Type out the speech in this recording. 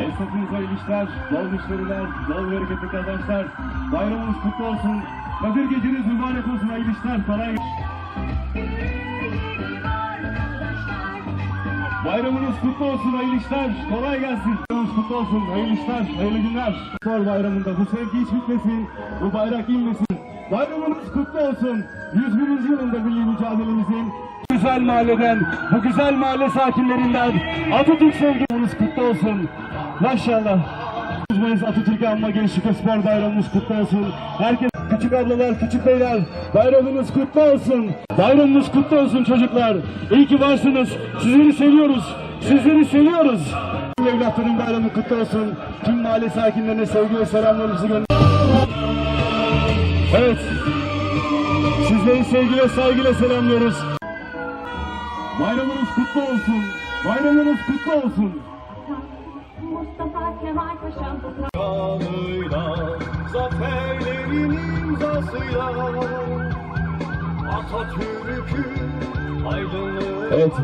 Esnafınıza iyi işler, bol müşteriler, bol bereketli kazançlar. Bayramınız kutlu olsun. Kadir geceniz mübarek olsun. İşler, kolay Bayramınız kutlu olsun, hayırlı işler, kolay gelsin. Bayramınız kutlu olsun, hayırlı işler, hayırlı günler. Spor bayramında bu sevgi hiç bitmesin, bu bayrak inmesin. Bayramınız kutlu olsun. 101. yılında milli mücadelemizin güzel mahalleden, bu güzel mahalle sakinlerinden Atatürk sevgimiz kutlu olsun. Maşallah. Mayıs Atatürk Anma Gençlik ve Spor Bayramımız kutlu olsun. Herkes küçük ablalar, küçük beyler bayramınız kutlu olsun. Bayramımız kutlu olsun çocuklar. İyi ki varsınız. Sizleri seviyoruz. Sizleri seviyoruz. Evlatların bayramı kutlu olsun. Tüm mahalle sakinlerine sevgi ve selamlarımızı gönderiyoruz. Evet. Sizleri sevgi ve saygıyla selamlıyoruz. Bayramınız kutlu olsun. Bayramınız kutlu olsun. Mustafa Kemal Kanıyla, zaferlerin imzasıyla Atatürk'ün aydınlığı Evet.